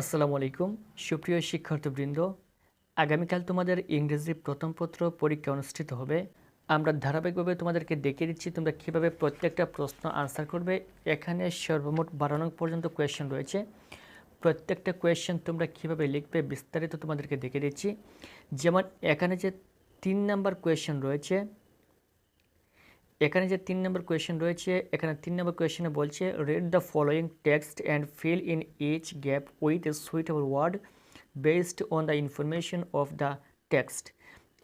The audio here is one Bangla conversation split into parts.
আসসালামু আলাইকুম। সুপ্রিয় শিক্ষার্থীবৃন্দ, আগামীকাল তোমাদের ইংরেজি প্রথম পত্র পরীক্ষা অনুষ্ঠিত হবে। আমরা ধারাবাহিকভাবে তোমাদেরকে দেখিয়ে দিচ্ছি তোমরা কীভাবে প্রত্যেকটা প্রশ্ন আনসার করবে। এখানে সর্বমোট বারো নং পর্যন্ত কোয়েশ্চেন রয়েছে। প্রত্যেকটা কোয়েশ্চেন তোমরা কীভাবে লিখবে বিস্তারিত তোমাদেরকে দেখিয়ে দিচ্ছি। যেমন এখানে যে তিন নাম্বার কোয়েশ্চেন রয়েছে এখানে যে তিন নম্বর কোয়েশ্চেন রয়েছে, এখানে তিন নম্বর কোয়েশ্চেনে বলছে read the following text and fill in each gap with a suitable word based on the information of the text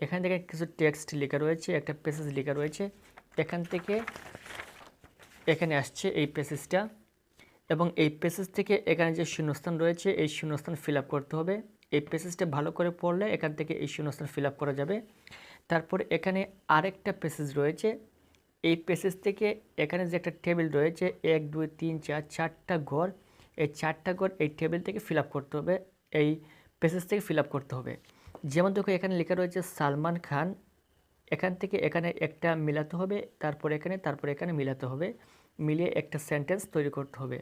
এখান থেকে কিছু টেক্সট লেখা রয়েছে, একটা প্যাসেজ লেখা রয়েছে। এখান থেকে এখানে আসছে এই প্যাসেজটা এবং এই প্যাসেজ থেকে এখানে যে শূন্যস্থান রয়েছে, এই শূন্যস্থান ফিল করতে হবে। এই প্যাসেজটা ভালো করে পড়লে এখান থেকে এই শূন্যস্থান ফিল করা যাবে। তারপর এখানে আরেকটা প্যাসেজ রয়েছে এই পেসেজ থেকে এখানে যে একটা টেবিল রয়েছে, এক, দুই, তিন, চার, চারটা ঘর, এই চারটা ঘর এই টেবিল থেকে ফিল করতে হবে, এই পেসেজ থেকে ফিল করতে হবে। যেমন দেখো এখানে লেখা রয়েছে সালমান খান, এখান থেকে এখানে একটা মিলাতে হবে, তারপর এখানে তারপর এখানে মিলাতে হবে, মিলিয়ে একটা সেন্টেন্স তৈরি করতে হবে।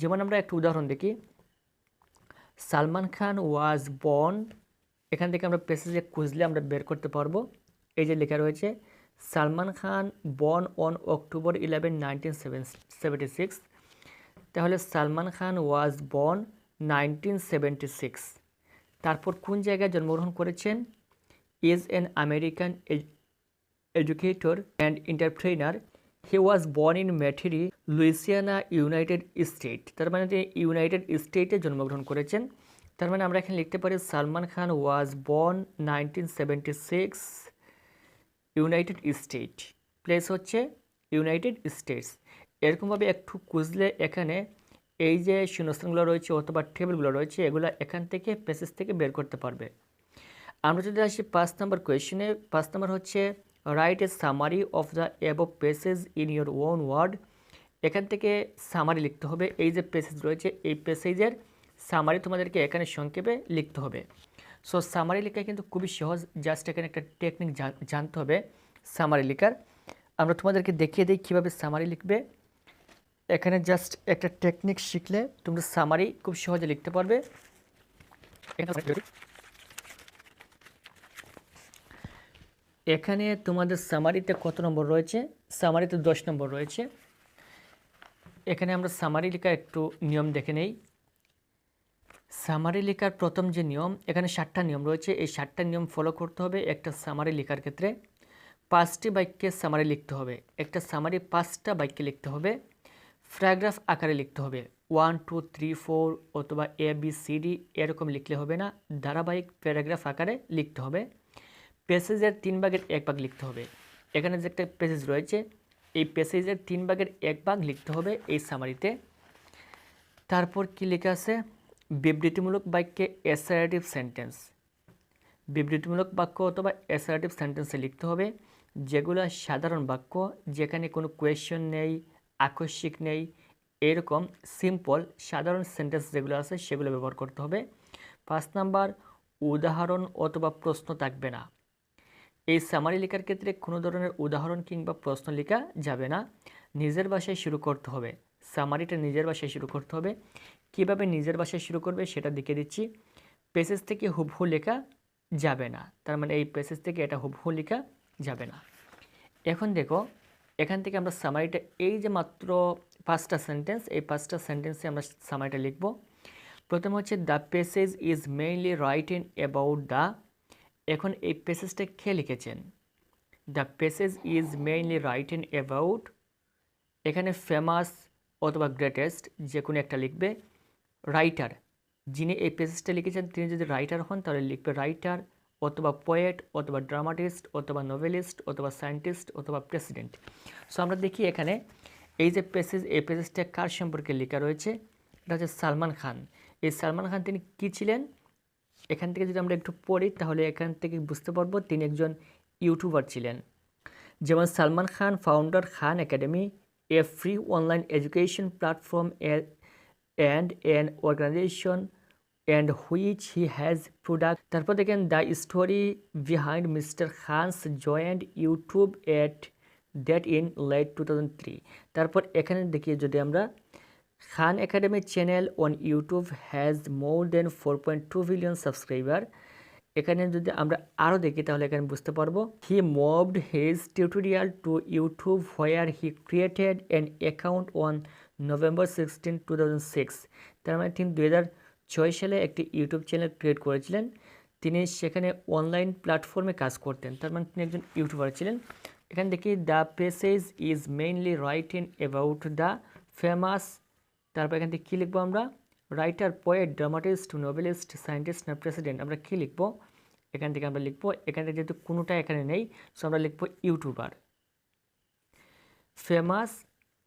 যেমন আমরা একটা উদাহরণ দেখি, সালমান খান ওয়াজ বর্ন এখান থেকে আমরা পেসেজে খুঁজলে আমরা বের করতে পারব, এই যে লেখা রয়েছে Salman Khan born on October eleven nineteen six তাহলে Salman Khan was born nineteen seventy six তারপর কোন জায়গায় জন্মগ্রহণ করেছেন? Is an American educator and entrepreneur he was born in Metairie Louisiana United State তার মানে তিনি ইউনাইটেড স্টেটে জন্মগ্রহণ করেছেন। তার মানে আমরা এখানে লিখতে পারি Salman Khan was born nineteen seventy six United State. Place হচ্ছে ইউনাইটেড স্টেটস। এরকমভাবে একটু খুঁজলে এখানে এই যে শূন্যস্থানগুলো রয়েছে অথবা টেবিলগুলো রয়েছে, এগুলো এখান থেকে পেসেস থেকে বের করতে পারবে। আমরা যদি আসি পাঁচ নাম্বার কোয়েশনে পাঁচ নাম্বার হচ্ছে write a summary of the ab passage in your own word এখান থেকে সামারি লিখতে হবে। এই যে পেসেজ রয়েছে, এই পেসেজের সামারি তোমাদেরকে এখানে সংক্ষেপে লিখতে হবে। সো সামারি লেখা কিন্তু খুবই সহজ। জাস্ট এখানে একটা টেকনিক জানতে হবে সামারি লেখার। আমরা তোমাদেরকে দেখিয়ে দিই কীভাবে সামারি লিখবে। এখানে জাস্ট একটা টেকনিক শিখলে তোমরা সামারি খুব সহজে লিখতে পারবে। এখানে তোমাদের সামারিতে কত নম্বর রয়েছে? সামারিতে দশ নম্বর রয়েছে। এখানে আমরা সামারি লেখা একটু নিয়ম দেখে নেই। সামারি লেখার প্রথম যে নিয়ম, এখানে ষাটটা নিয়ম রয়েছে। এই ষাটটা নিয়ম ফলো করতে হবে একটা সামারি লেখার ক্ষেত্রে। পাঁচটি বাক্যে সামারি লিখতে হবে। একটা সামারি পাঁচটা বাক্যে লিখতে হবে। প্যারাগ্রাফ আকারে লিখতে হবে। ওয়ান, টু, থ্রি, ফোর অথবা এ, বি, সি, ডি এরকম লিখলে হবে না। ধারাবাহিক প্যারাগ্রাফ আকারে লিখতে হবে। প্যাসেজের তিন ভাগের এক ভাগ লিখতে হবে। এখানে যে একটা প্যাসেজ রয়েছে, এই প্যাসেজের তিন ভাগের এক ভাগ লিখতে হবে এই সামারিতে। তারপর কি লেখা আছে? বিবৃতিমূলক বাক্যে অ্যাসারেটিভ সেন্টেন্স বিবৃতিমূলক বাক্য অথবা অ্যাসারেটিভ সেন্টেন্সে লিখতে হবে, যেগুলো সাধারণ বাক্য, যেখানে কোনো কোয়েশ্চন নেই, আকস্মিক নেই, এরকম সিম্পল সাধারণ সেন্টেন্স যেগুলো আছে সেগুলো ব্যবহার করতে হবে। পাঁচ নাম্বার, উদাহরণ অথবা প্রশ্ন থাকবে না। এই সামারি লেখার ক্ষেত্রে কোনো ধরনের উদাহরণ কিংবা প্রশ্ন লেখা যাবে না। নিজের ভাষায় শুরু করতে হবে। সামারিটা নিজের ভাষায় শুরু করতে হবে। কীভাবে নিজের ভাষায় শুরু করবে সেটা দেখে দিচ্ছি। পেসেজ থেকে হুবহু লেখা যাবে না। তার মানে এই পেসেজ থেকে এটা হুবহু লেখা যাবে না। এখন দেখো, এখান থেকে আমরা সামারিটা এই যে মাত্র পাঁচটা সেন্টেন্স এই পাঁচটা সেন্টেন্সে আমরা সামারিটা লিখব। প্রথম হচ্ছে the passage is mainly written about the এখন এই পেসেজটা কে লিখেছেন? The passage is mainly written about এখানে ফেমাস অথবা গ্রেটেস্ট যে কোনো একটা লিখবে। রাইটার যিনি এই পেসেজটা লিখেছেন, তিনি যদি রাইটার হন, তাহলে লিখবে রাইটার অথবা পোয়েট অথবা ড্রামাটিস্ট অথবা নোভেলিস্ট অথবা সায়েন্টিস্ট অথবা প্রেসিডেন্ট সো আমরা দেখি এখানে এই যে পেসেজ এই পেসেজটা কার সম্পর্কে লেখা রয়েছে? এটা হচ্ছে সালমান খান। এই সালমান খান তিনি কী ছিলেন? এখান থেকে যদি আমরা একটু পড়ি, তাহলে এখান থেকে বুঝতে পারব তিনি একজন ইউটিউবার ছিলেন। যেমন Salman Khan founder Khan academy a free online education platform and an organization and which he has product তারপর দেখেন behind mister Khan's joined YouTube at that in late two thousand three তারপর এখানে দেখি, যদি আমরা Khan Academy channel on YouTube has more than 4.2 billion subscriber. এখানে যদি আমরা আরও দেখি, তাহলে এখানে বুঝতে পারব he moved his tutorial to YouTube where he created an account on November sixteen two thousand six তার মানে তিনি দু ছয় সালে একটি ইউটিউব চ্যানেল ক্রিয়েট করেছিলেন। তিনি সেখানে অনলাইন প্ল্যাটফর্মে কাজ করতেন। তার মানে তিনি একজন ইউটিউবার ছিলেন। এখানে দেখি the passage is mainly writing about the famous. তারপর এখান থেকে কী লিখব আমরা? Writer, poet, dramatist, Nobelist, scientist না প্রেসিডেন্ট, আমরা কী লিখব? এখান থেকে আমরা লিখব, এখান থেকে যেহেতু কোনোটা এখানে নেই সো আমরা লিখব ইউটিউবার। ফেমাস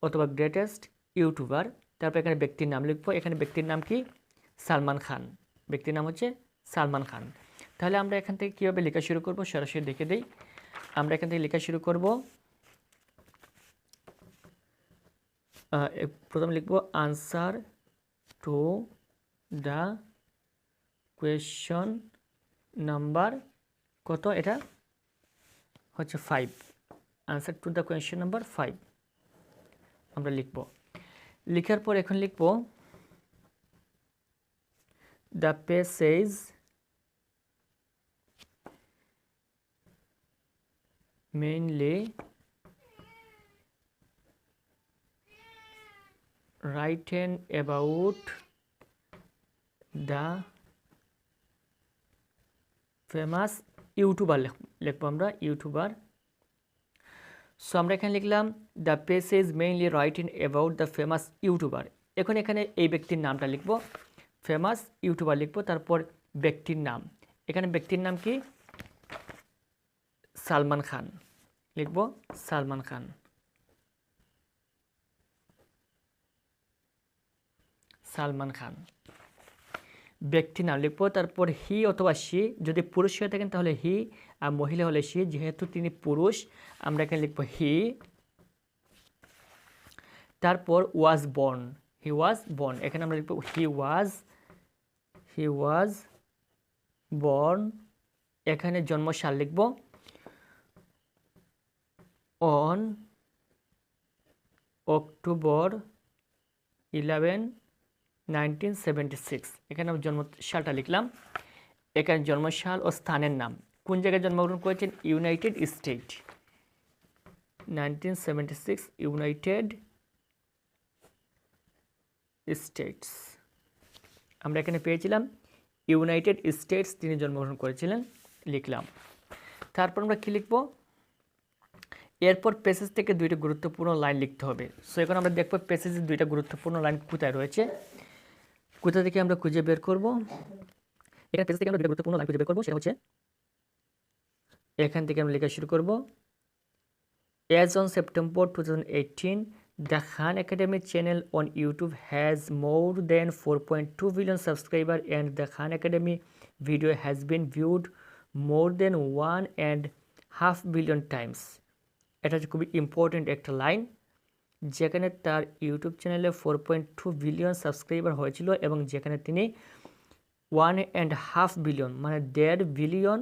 অথবা গ্রেটেস্ট ইউটিউবার, তারপর এখানে ব্যক্তির নাম লিখব। এখানে ব্যক্তির নাম কি? সালমান খান। ব্যক্তির নাম হচ্ছে সালমান খান। তাহলে আমরা এখান থেকে কীভাবে লেখা শুরু করব সরাসরি দেখে দিই। আমরা এখান থেকে লেখা শুরু করব। প্রথম লিখব, answer to the question number কত? এটা হচ্ছে five answer to the question number five আমরা লিখব। লিখার পর এখন লিখব the passage mainly written about the famous YouTuber লিখব আমরা ইউটিউবার সো আমরা এখানে লিখলাম the passage mainly writing about the famous YouTuber এখন এখানে এই ব্যক্তির নামটা লিখব। ফেমাস ইউটিউবার লিখব, তারপর ব্যক্তির নাম। এখানে ব্যক্তির নাম কি? সালমান খান। লিখব, সালমান খান। সালমান খান। ব্যক্তি নাম লিখব, তারপর হি অথবা সি যদি পুরুষ হয়ে থাকেন তাহলে হি আর মহিলা হলে সি, যেহেতু তিনি পুরুষ, আমরা এখানে লিখব হি। তারপর was born he was born এখানে আমরা লিখব হি ওয়াজ হি ওয়াজ বর্ন এখানে জন্মসাল লিখব on October eleven nineteen seventy six এখানে জন্ম সালটা লিখলাম। এখানে জন্মসাল ও স্থানের নাম। কোন জায়গায় জন্মগ্রহণ করেছেন? United State nineteen seventy six United States আমরা এখানে পেয়েছিলাম ইউনাইটেড স্টেটস তিনি জন্মগ্রহণ করেছিলেন, লিখলাম। তারপর আমরা কী লিখব? এরপর পেসেজ থেকে দুইটা গুরুত্বপূর্ণ লাইন লিখতে হবে। সো এখন আমরা দেখব পেসেজের দুইটা গুরুত্বপূর্ণ লাইন কোথায় রয়েছে। কোথা থেকে আমরা খুঁজে বের করব? এখানে পেজ থেকে আমরা দুইটা গুরুত্বপূর্ণ লাইন খুঁজে বের করব, সেটা হচ্ছে এখান থেকে আমরা লেখা শুরু করব। As on September two thousand eighteen the Khan Academy channel on YouTube has more than four point two billion subscriber and the Khan Academy video has been viewed more than one and half billion times এটা হচ্ছে খুবই ইম্পর্টেন্ট একটা লাইন যেখানে তার ইউটিউব চ্যানেলে four point two billion subscriber হয়েছিল এবং যেখানে তিনি ওয়ান অ্যান্ড হাফ বিলিয়ন মানে দেড় বিলিয়ন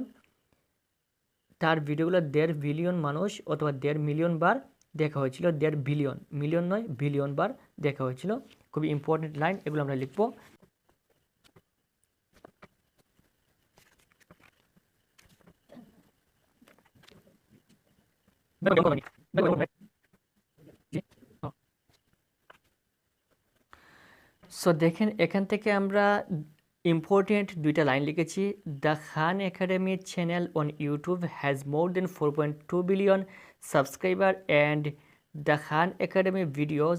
তার ভিডিওগুলো দেড় বিলিয়ন মানুষ অথবা দেড় মিলিয়ন বার দেখা হয়েছিল, দেড় বিলিয়ন। মিলিয়ন নয়, বিলিয়ন বার দেখা হয়েছিল। খুবই ইম্পর্টেন্ট লাইন এগুলো আমরা লিখব। সো দেখেন, এখান থেকে আমরা ইম্পর্টেন্ট দুইটা লাইন লিখেছি। The Khan Academy channel on YouTube has more than four point two billion subscriber and the Khan Academy videos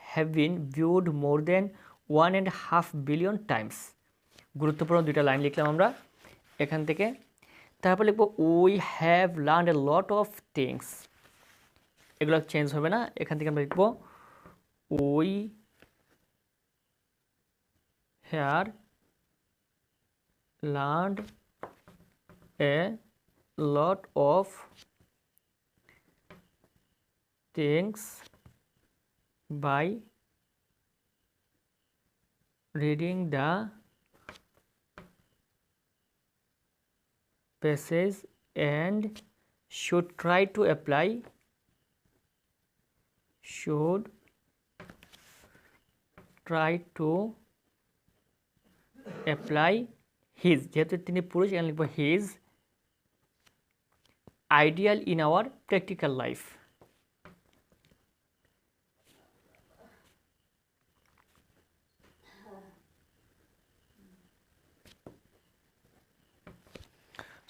have been viewed more than one and half billion times গুরুত্বপূর্ণ দুইটা লাইন লিখলাম আমরা এখান থেকে। তারপর লিখব we have learn a lot of things এগুলো চেঞ্জ হবে না। এখান থেকে আমরা লিখব we hear learned a lot of things by reading the passage and should try to apply should try to apply his যেহেতু তিনি পুরুষ এখানে লিখব his ideal in our practical life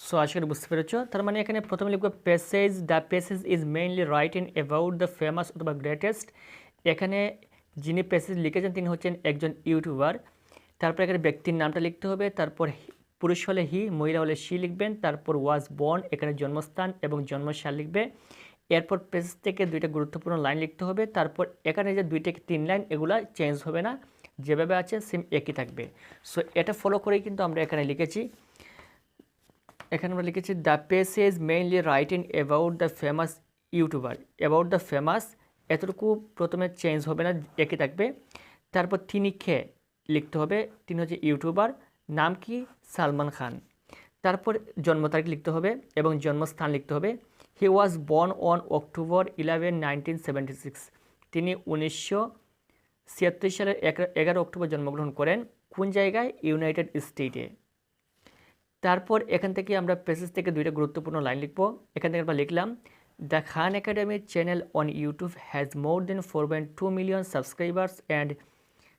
so আশা বুঝতে পেরেছ। তার মানে এখানে প্রথমে লিখব passage the passage is mainly writing about the famous অথবা গ্রেটেস্ট এখানে যিনি প্যাসেজ লিখেছেন, তিনি হচ্ছেন একজন ইউটিউবার তারপর এখানে ব্যক্তির নামটা লিখতে হবে, তারপর পুরুষ হলে হি, মহিলা হলে সি লিখবেন, তারপর ওয়াজ বর্ন এখানে জন্মস্থান এবং জন্মসাল লিখবে। এরপর পেজ থেকে দুইটা গুরুত্বপূর্ণ লাইন লিখতে হবে, তারপর এখানে যে দুই থেকে তিন লাইন এগুলা চেঞ্জ হবে না, যেভাবে আছে সেম একই থাকবে। সো এটা ফলো করেই কিন্তু আমরা এখানে লিখেছি। এখানে আমরা লিখেছি the passage mainly writing about the famous YouTuber about the famous এতটুকু প্রথমে চেঞ্জ হবে না, একই থাকবে। তারপর তিনি খে লিখতে হবে। তিনি হচ্ছে ইউটিউবার। নাম কি? সালমান খান। তারপর জন্ম তারিখ লিখতে হবে এবং জন্মস্থান লিখতে হবে। He was born on October eleven nineteen seventy six তিনি উনিশশো ছিয়াত্তর সালের এগারো অক্টোবর জন্মগ্রহণ করেন। কোন জায়গায়? ইউনাইটেড স্টেটে তারপর এখান থেকে আমরা পেসেজ থেকে দুইটা গুরুত্বপূর্ণ লাইন লিখব। এখান থেকে আমরা লিখলাম the Khan Academy channel on YouTube has more than four point two million subscribers and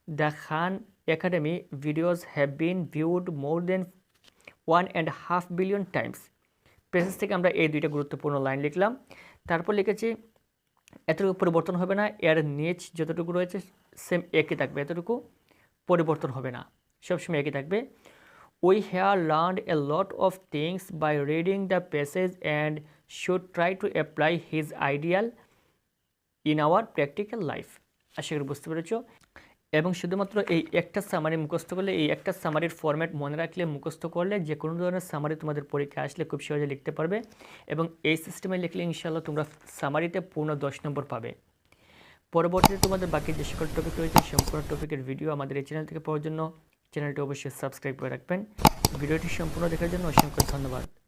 the Khan Academy videos have been viewed more than one and half billion times passage থেকে আমরা এই দুইটা গুরুত্বপূর্ণ লাইন লিখলাম। তারপর লিখেছি, এতটুকু পরিবর্তন হবে না, এর নিচ যতটুকু রয়েছে সেম একই থাকবে। এতটুকু পরিবর্তন হবে না সবসময় একই থাকবে। We have learn a lot of things by reading the passage and should try to apply his ideal in our practical life আশা করি বুঝতে পেরেছ। এবং শুধুমাত্র এই একটা সামারি মুখস্থ করলে, এই একটা সামারির ফরম্যাট মনে রাখলে, মুখস্থ করলে যে কোনো ধরনের সামারি তোমাদের পরীক্ষা আসলে খুব সহজে লিখতে পারবে এবং এই সিস্টেমে লিখলে ইনশাল্লাহ তোমরা সামারিতে পূর্ণ দশ নম্বর পাবে। পরবর্তীতে তোমাদের বাকি যে সকল টপিক রয়েছে সম্পূর্ণ টপিকের ভিডিও আমাদের এই চ্যানেল থেকে পাওয়ার জন্য চ্যানেলটি অবশ্যই সাবস্ক্রাইব করে রাখবেন। ভিডিওটি সম্পূর্ণ দেখার জন্য অসংখ্য ধন্যবাদ।